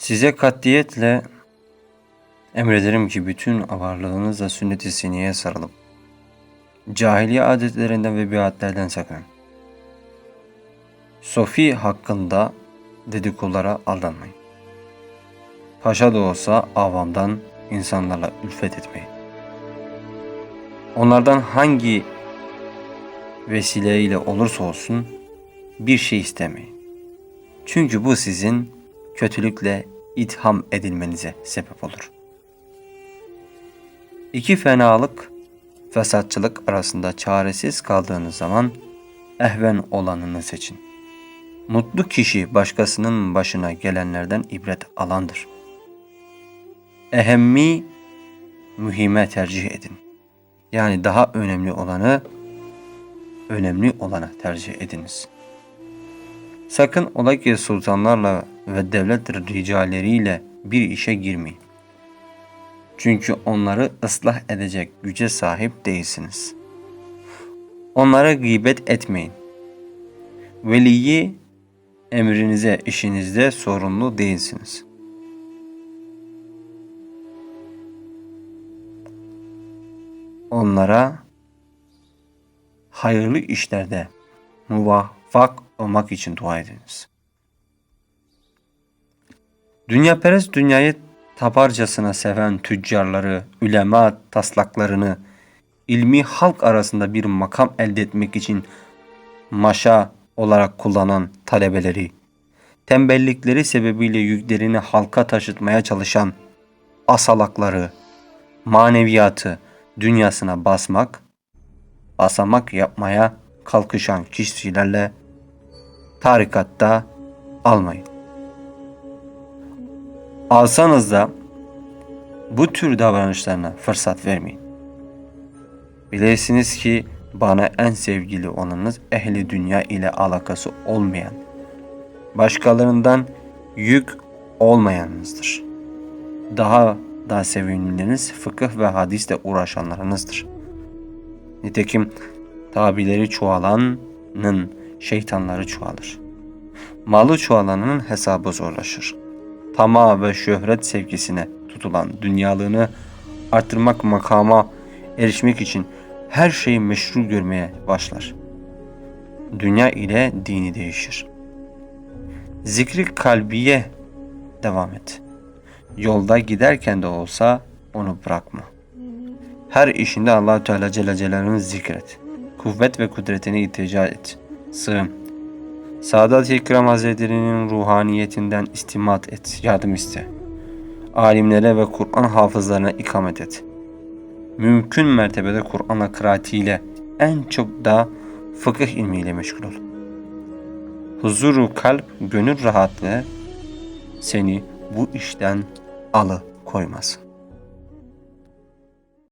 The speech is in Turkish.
Size katiyetle emrederim ki bütün varlığınızla sünnet-i seniyeye sarılıp cahiliye adetlerinden ve biatlerden sakının. Sofi hakkında dedikodulara aldanmayın. Paşa da olsa avamdan insanlarla ülfet etmeyin. Onlardan hangi vesileyle olursa olsun bir şey istemeyin. Çünkü bu sizin kötülükle itham edilmenize sebep olur. İki fenalık, fesatçılık arasında çaresiz kaldığınız zaman ehven olanını seçin. Mutlu kişi başkasının başına gelenlerden ibret alandır. Ehemmi, mühime tercih edin. Yani daha önemli olanı, önemli olana tercih ediniz. Sakın ola ki sultanlarla ve devlet ricaleriyle bir işe girmeyin. Çünkü onları ıslah edecek güce sahip değilsiniz. Onlara gıybet etmeyin. Veliyi emrinize, işinizde sorumlu değilsiniz. Onlara hayırlı işlerde muvaffak olmak için dua ediniz. Dünya perest dünyayı taparcasına seven tüccarları, ülema taslaklarını, ilmi halk arasında bir makam elde etmek için maşa olarak kullanan talebeleri, tembellikleri sebebiyle yüklerini halka taşıtmaya çalışan asalakları, maneviyatı dünyasına basmak, basamak yapmaya kalkışan kişilerle tarikatta almayın. Alsanız da bu tür davranışlarına fırsat vermeyin. Bilesiniz ki bana en sevgili olanınız ehli dünya ile alakası olmayan, başkalarından yük olmayanınızdır. Daha da sevimliniz fıkıh ve hadisle uğraşanlarınızdır. Nitekim tabileri çoğalanın şeytanları çoğalır. Malı çoğalanın hesabı zorlaşır. Tama ve şöhret sevgisine tutulan dünyalığını arttırmak makama erişmek için her şeyi meşru görmeye başlar. Dünya ile dini değişir. Zikri kalbiye devam et. Yolda giderken de olsa onu bırakma. Her işinde allah Teala Celle Celaluhu'nu zikret. Kuvvet ve kudretine iltica et. Sığın. Sadat-ı İkram Hazretleri'nin ruhaniyetinden istimat et, yardım iste. Alimlere ve Kur'an hafızlarına ikamet et. Mümkün mertebede Kur'an'la kıraatiyle en çok da fıkıh ilmiyle meşgul ol. Huzuru kalp, gönül rahatlığı seni bu işten alı koymasın.